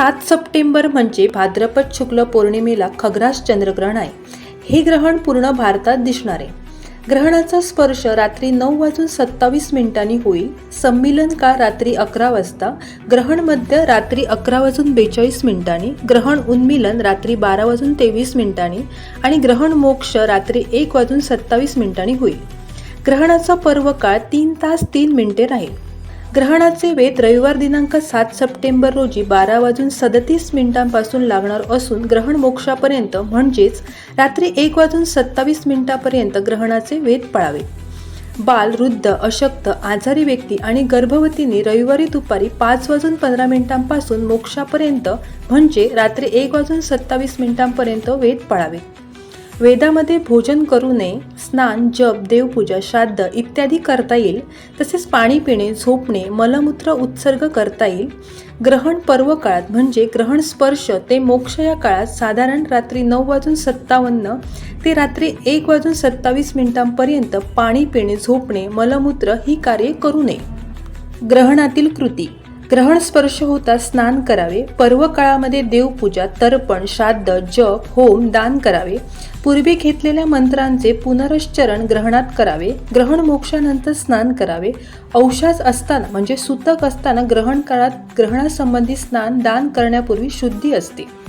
सात सप्टेंबर म्हणजे भाद्रपद शुक्ल पौर्णिमेला खग्रास चंद्रग्रहण आहे. हे ग्रहण पूर्ण भारतात दिसणार आहे. ग्रहणाचा स्पर्श रात्री नऊ वाजून सत्तावीस मिनिटांनी होईल. संमिलन काळ रात्री अकरा वाजता. ग्रहण मध्य रात्री अकरा वाजून बेचाळीस मिनिटांनी. ग्रहण उन्मिलन रात्री बारा वाजून तेवीस मिनिटांनी. आणि ग्रहण मोक्ष रात्री एक वाजून सत्तावीस मिनिटांनी होईल. ग्रहणाचा पर्व काळ तीन तास तीन मिनिटे राहील. ग्रहणाचे वेध रविवार दिनांक सात सप्टेंबर रोजी बारा वाजून सदतीस मिनिटांपासून लागणार असून ग्रहण मोक्षापर्यंत म्हणजेच रात्री एक वाजून सत्तावीस मिनिटापर्यंत ग्रहणाचे वेध पाळावे. बाल वृद्ध अशक्त आजारी व्यक्ती आणि गर्भवतींनी रविवारी दुपारी पाच वाजून पंधरा मिनिटांपासून मोक्षापर्यंत म्हणजे रात्री एक वाजून सत्तावीस मिनिटांपर्यंत वेध पाळावे. वेदामध्ये भोजन करू नये स्नान जप देवपूजा श्राद्ध इत्यादी करता येईल. तसेच पाणी पिणे झोपणे मलमूत्र उत्सर्ग करता येईल. ग्रहण पर्व काळात म्हणजे ग्रहण स्पर्श ते मोक्ष या काळात साधारण रात्री नऊ वाजून सत्तावन्न ते रात्री एक वाजून सत्तावीस मिनिटांपर्यंत पाणी पिणे झोपणे मलमूत्र ही कार्ये करू नये. ग्रहणातील कृती. ग्रहण स्पर्श होता स्नान करावे पर्व काळामध्ये देवपूजा तर्पण श्राद्ध जप होम दान करावे. पूर्वी घेतलेल्या मंत्रांचे पुनरुच्चारण ग्रहणात करावे. ग्रहण मोक्षानंतर स्नान करावे. औषास असताना म्हणजे सुतक असताना ग्रहण काळात ग्रहणासंबंधी स्नान दान करण्यापूर्वी शुद्धी असते.